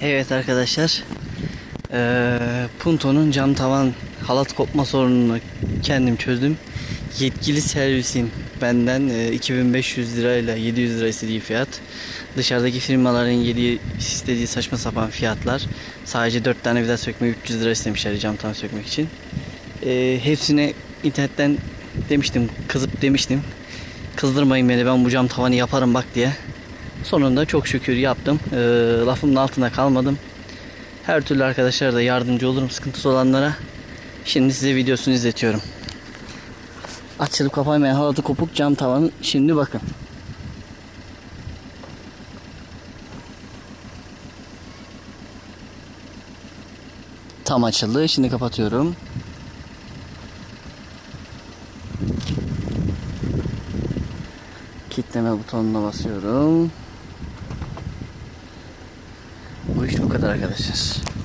Evet arkadaşlar. Eee Punto'nun cam tavan halat kopma sorununu kendim çözdüm. Yetkili servisin benden eee, 2500 lirayla 700 lira istediği fiyat. Dışarıdaki firmaların yediği, istediği saçma sapan fiyatlar. Sadece 4 tane vida sökme 300 lira istemişler cam tavan sökmek için. Eee hepsine internetten demiştim, kızıp demiştim. Kızdırmayın beni ben bu cam tavanı yaparım bak diye. Sonunda çok şükür yaptım. Ee, lafımın altına kalmadım. Her türlü arkadaşlara da yardımcı olurum sıkıntısı olanlara. Şimdi size videosunu izletiyorum. Açılıp kapanmayan halatı kopuk cam tavanı. Şimdi bakın. Tam açıldı. Şimdi kapatıyorum. Kitleme butonuna basıyorum. Bu iş bu kadar arkadaşlar.